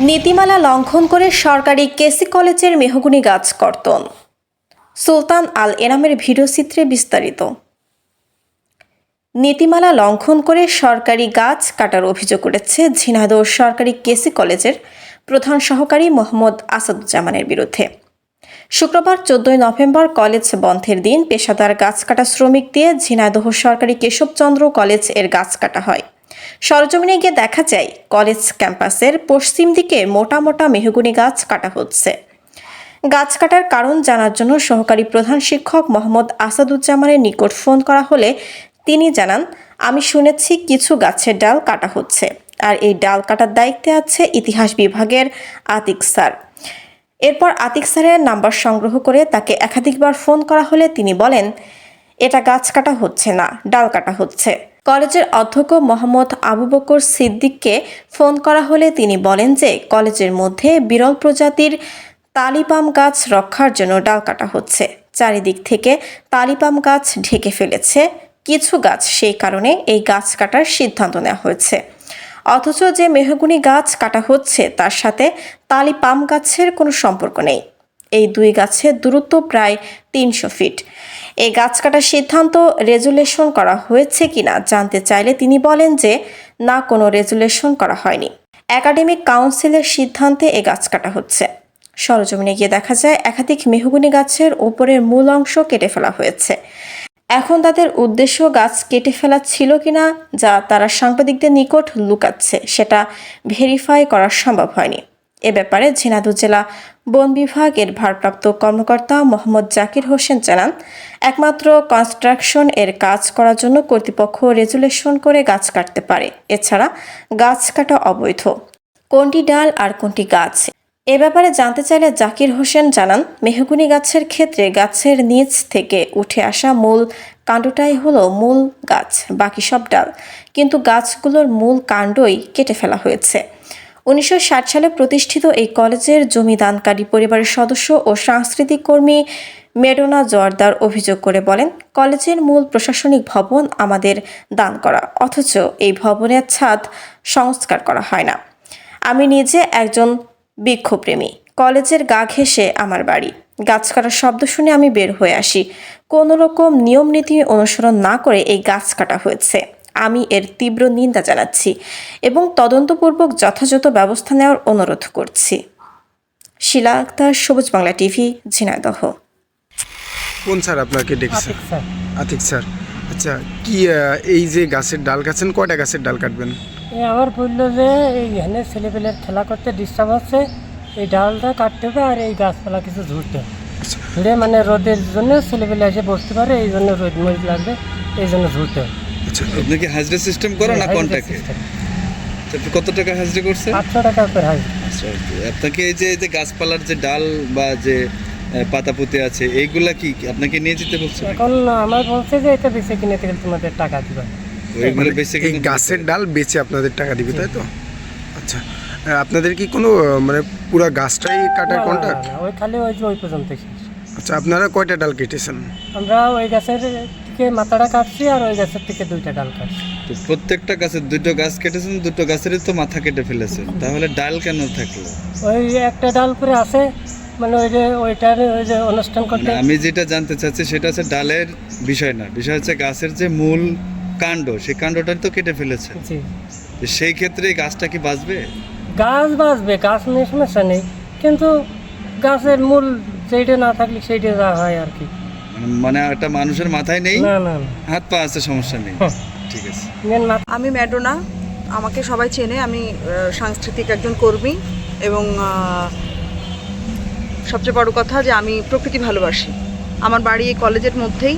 নীতিমালা লঙ্ঘন করে সরকারি কেসি কলেজের মেহগুনি গাছ কর্তন। সুলতান আল এনামের ভিডিওচিত্রে বিস্তারিত। নীতিমালা লঙ্ঘন করে সরকারি গাছ কাটার অভিযোগ করেছে ঝিনাইদহ সরকারি কেসি কলেজের প্রধান সহকারী মোহাম্মদ আসাদুজ্জামানের বিরুদ্ধে। শুক্রবার চোদ্দই নভেম্বর কলেজ বন্ধের দিন পেশাদার গাছ কাটা শ্রমিক দিয়ে ঝিনাইদহ সরকারি কেশবচন্দ্র কলেজের গাছ কাটা হয়। সরজমিনে গিয়ে দেখা যায়, কলেজ ক্যাম্পাসের পশ্চিম দিকে মোটা মোটা মেহগুনি গাছ কাটা হচ্ছে। গাছ কাটার কারণ জানার জন্য সহকারী প্রধান শিক্ষক মোহাম্মদ আসাদুজ্জামানের নিকট ফোন করা হলে তিনি জানান, আমি শুনেছি কিছু গাছের ডাল কাটা হচ্ছে, আর এই ডাল কাটার দায়িত্বে আছে ইতিহাস বিভাগের আতিক স্যার। এরপর আতিক স্যারের নাম্বার সংগ্রহ করে তাকে একাধিকবার ফোন করা হলে তিনি বলেন, এটা গাছ কাটা হচ্ছে না, ডাল কাটা হচ্ছে। কলেজের অধ্যক্ষ মোহাম্মদ আবু বকর সিদ্দিককে ফোন করা হলে তিনি বলেন যে, কলেজের মধ্যে বিরল প্রজাতির তালিপাম গাছ রক্ষার জন্য ডাল কাটা হচ্ছে। চারিদিক থেকে তালিপাম গাছ ঢেকে ফেলেছে। কিছু গাছ সেই কারণে এই গাছ কাটার সিদ্ধান্ত নেওয়া হয়েছে। অথচ যে মেহগুনি গাছ কাটা হচ্ছে, তার সাথে তালিপাম গাছের কোনো সম্পর্ক নেই। এই দুই গাছের দূরত্ব প্রায় তিনশো ফিট। এই গাছ কাটার সিদ্ধান্ত রেজুলেশন করা হয়েছে কিনা জানতে চাইলে তিনি বলেন যে, না, কোনো রেজুলেশন করা হয়নি। একাডেমিক কাউন্সিলের সিদ্ধান্তে এ গাছ কাটা হচ্ছে। সরজমিনে গিয়ে দেখা যায়, একাধিক মেহগুনি গাছের ওপরের মূল অংশ কেটে ফেলা হয়েছে। এখন তাদের উদ্দেশ্য গাছ কেটে ফেলা ছিল কিনা, যা তারা সাংবাদিকদের নিকট লুকাচ্ছে, সেটা ভেরিফাই করা সম্ভব হয়নি। এ ব্যাপারে ঝিনাদু জেলা বন বিভাগের ভারপ্রাপ্ত কর্মকর্তা মোহাম্মদ জাকির হোসেন জানান, একমাত্র কনস্ট্রাকশন এর কাজ করার জন্য কর্তৃপক্ষ রেজুলেশন করে গাছ কাটতে পারে। এছাড়া গাছ কাটা অবৈধ। কোনটি ডাল আর কোনটি গাছ? এ ব্যাপারে জানতে চাইলে জাকির হোসেন জানান, মেহগুনি গাছের ক্ষেত্রে গাছের নিচ থেকে উঠে আসা মূল কাণ্ডটাই হলো মূল গাছ, বাকি সব ডাল। কিন্তু গাছগুলোর মূল কাণ্ডই কেটে ফেলা হয়েছে। উনিশশো ষাট সালে প্রতিষ্ঠিত এই কলেজের জমি দানকারী পরিবারের সদস্য ও সাংস্কৃতিক কর্মী মেডোনা জোয়ারদার অভিযোগ করে বলেন, কলেজের মূল প্রশাসনিক ভবন আমাদের দান করা, অথচ এই ভবনের ছাদ সংস্কার করা হয় না। আমি নিজে একজন বৃক্ষপ্রেমী কলেজের গা ঘেঁষে আমার বাড়ি। গাছ কাটার শব্দ শুনে আমি বের হয়ে আসি। কোনো রকম নিয়ম নীতি অনুসরণ না করে এই গাছ কাটা হয়েছে। আমি এর তীব্র নিন্দা জানাচ্ছি এবং তদন্তপূর্বক যথাযথ ব্যবস্থা নেওয়ার অনুরোধ করছি। শিলা আক্তার সবুজ বাংলা টিভি ঝিনাইদহ। কোন স্যার আপনাকে ডেকেছে? আতিক স্যার। আচ্ছা কি এই যে গাছের ডাল কাটছেন কয়টা গাছের ডাল কাটবেন? আমার বলল যে এই এখানে ছেলেপেলের খেলা করতে ডিস্টার্ব হচ্ছে এই ডালটা কাটতে হবে আর এই গাছপালা কিছু ঝুড়তে হবে। আচ্ছা। ঝুড়ে মানে রোদের জন্য ছেলেপেলে এসে বসতে পারে এই জন্য রোদ মরিচ লাগবে এই জন্য ঝুড়তে হবে। আচ্ছা আপনি কি হাজরা সিস্টেম করো না আপনি কত টাকা হাজরা করছে আটশো টাকা করে হাজির। আচ্ছা, আপনাকে এই যে এই যে গাছপালার যে ডাল বা যে পাতা পুঁতে আছে এইগুলা কি আপনাকে নিয়ে যেতে বলছে এখন আমার বলছে যে এটা বেশি কিনে থেকে তোমাদের টাকা দিবা। ওইগুলো বেশি গাছের ডাল বেচে আপনাদের টাকা দিবে তাই তো? আচ্ছা আপনাদের কি কোনো মানে পুরো গাছটাই কাটার কন্ট্রাক্ট ওই খালি ওই যে ওই পর্যন্ত আচ্ছা আপনারা কয়টা ডাল কেটেছেন? আমরা ওই গাছের থেকে মাথাটা কাটছি আর ওই গাছের থেকে দুইটা ডাল কাটছি। তো প্রত্যেকটা গাছের দুটো গাছ কেটেছেন দুটো গাছেরই তো মাথা কেটে ফেলেছেন। তাহলে ডাল কেন থাকল? ওই একটা ডাল করে আছে মানে ওই যে ওইটার ওই যে অনুষ্ঠান করতে মানে আমি যেটা জানতে চাচ্ছি সেটা হচ্ছে ডালের বিষয় না। বিষয় হচ্ছে গাছের যে মূল কাণ্ড সেই কাণ্ডটা তো কেটে ফেলেছে জি। সেই ক্ষেত্রে গাছটা কি বাঁচবে? গাছ বাঁচবে গাছ নিয়ে সমস্যা নেই। কিন্তু গাছের মূল সেইটা না থাকলে সেইটা যা হয় আর কি। মানে- একটা মানুষের মাথায় নেই না হাত পা আছে সমস্যা নেই। হ্যাঁ। ঠিক আছে। আমি ম্যাডোনা আমাকে সবাই চেনে। আমি সাংস্কৃতিক একজন কর্মী এবং আহ, সবচেয়ে বড় কথা যে আমি প্রকৃতি ভালোবাসি। আমার বাড়ি এই কলেজের মধ্যেই।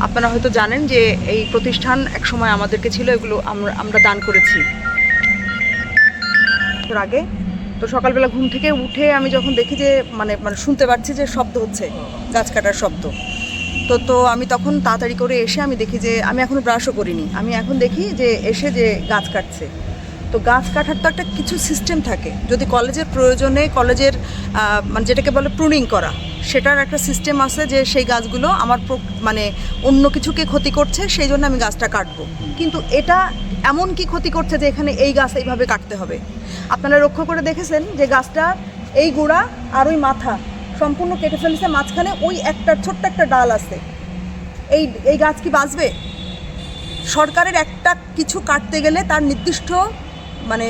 আপনারা হয়তো জানেন যে এই প্রতিষ্ঠান এক সময় আমাদেরকে ছিল এগুলো আমরা আমরা দান করেছি। তোর আগে তো সকালবেলা ঘুম থেকে উঠে আমি যখন দেখি যে মানে মানে শুনতে পাচ্ছি যে শব্দ হচ্ছে গাছ কাটার শব্দ। তো তো আমি তখন তাড়াতাড়ি করে এসে আমি দেখি যে, আমি এখনও ব্রাশও করিনি। আমি এখন দেখি যে, এসে যে গাছ কাটছে। তো গাছ কাটার তো একটা কিছু সিস্টেম থাকে। যদি কলেজের প্রয়োজনে কলেজের মানে যেটাকে বলে প্রুনিং করা, সেটার একটা সিস্টেম আছে যে, সেই গাছগুলো আমার মানে অন্য কিছুকে ক্ষতি করছে, সেই জন্য আমি গাছটা কাটবো। কিন্তু এটা এমন কি ক্ষতি করছে যে, এখানে এই গাছ এইভাবে কাটতে হবে? আপনারা লক্ষ্য করে দেখেছেন যে, গাছটা এই গোড়া আর ওই মাথা সম্পূর্ণ কেটে ফেলেছে মাঝখানে ওই একটা ছোট্ট একটা ডাল আছে। এই এই গাছ কি বাঁচবে? সরকারের একটা কিছু কাটতে গেলে তার নির্দিষ্ট মানে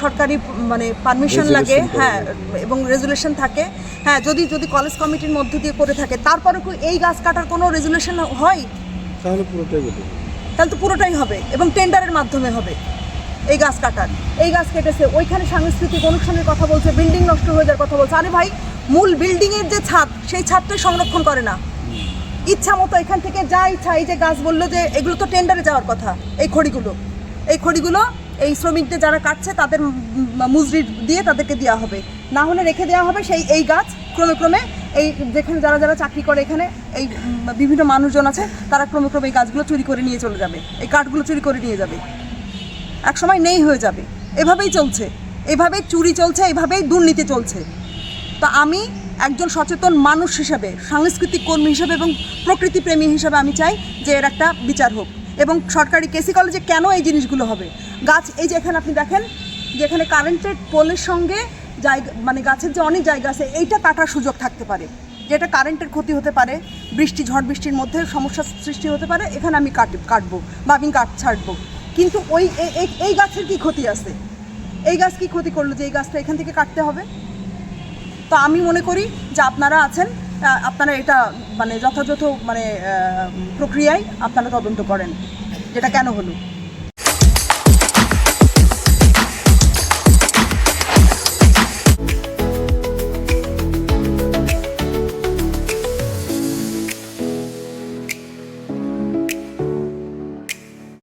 সরকারি মানে পারমিশন লাগে হ্যাঁ এবং রেজুলেশন থাকে। হ্যাঁ যদি যদি কলেজ কমিটির মধ্য দিয়ে করে থাকে তারপরে কি এই গাছ কাটার কোনো রেজুলেশন হয়? তাহলে পুরোটাই তাহলে তো পুরোটাই হবে এবং টেন্ডারের মাধ্যমে হবে এই গাছ কাটার। এই গাছ কেটেছে ওইখানে সাংস্কৃতিক অনুষ্ঠানের কথা বলছে বিল্ডিং নষ্ট হয়ে যাওয়ার কথা বলছে। আরে ভাই মূল বিল্ডিংয়ের যে ছাদ, সেই ছাদটাই সংরক্ষণ করে না। ইচ্ছা মতো এখান থেকে যা ইচ্ছা, এই যে গাছ বলল যে এগুলো তো টেন্ডারে যাওয়ার কথা, এই খড়িগুলো। এই খড়িগুলো এই শ্রমিকদের যারা কাটছে, তাদের মজুরি দিয়ে তাদেরকে দেওয়া হবে। না হলে রেখে দেওয়া হবে সেই, এই গাছ ক্রমে ক্রমে এই যেখানে যারা যারা চাকরি করে এখানে, এই বিভিন্ন মানুষজন আছে, তারা ক্রমে ক্রমে এই গাছগুলো চুরি করে নিয়ে চলে যাবে। এই কাঠগুলো চুরি করে নিয়ে যাবে। এক সময় নেই হয়ে যাবে। এভাবেই চলছে। এভাবেই চুরি চলছে, এভাবেই দুর্নীতি চলছে। তো আমি একজন সচেতন মানুষ হিসেবে, সাংস্কৃতিক কর্মী হিসেবে এবং প্রকৃতি প্রেমী হিসেবে আমি চাই যে এর একটা বিচার হোক। এবং সরকারি কেসি কলেজে কেন এই জিনিসগুলো হবে? গাছ, এই যে এখানে আপনি দেখেন যে এখানে কারেন্টের পোলের সঙ্গে জায়গা মানে গাছের যে অনেক জায়গা আছে, এইটা কাটার সুযোগ থাকতে পারে। যেটা কারেন্টের ক্ষতি হতে পারে, বৃষ্টি, ঝড় বৃষ্টির মধ্যে সমস্যার সৃষ্টি হতে পারে, এখানে আমি কাট, কাটবো বা আমি কাঠ ছাড়বো। কিন্তু ওই এই গাছের কি ক্ষতি আছে? এই গাছ কি ক্ষতি করল যে এই গাছটা এখান থেকে কাটতে হবে? তো আমি মনে করি যে আপনারা আছেন আপনারা এটা মানে যথাযথ মানে প্রক্রিয়ায় আপনারা তদন্ত করেন। যেটা কেন হলো?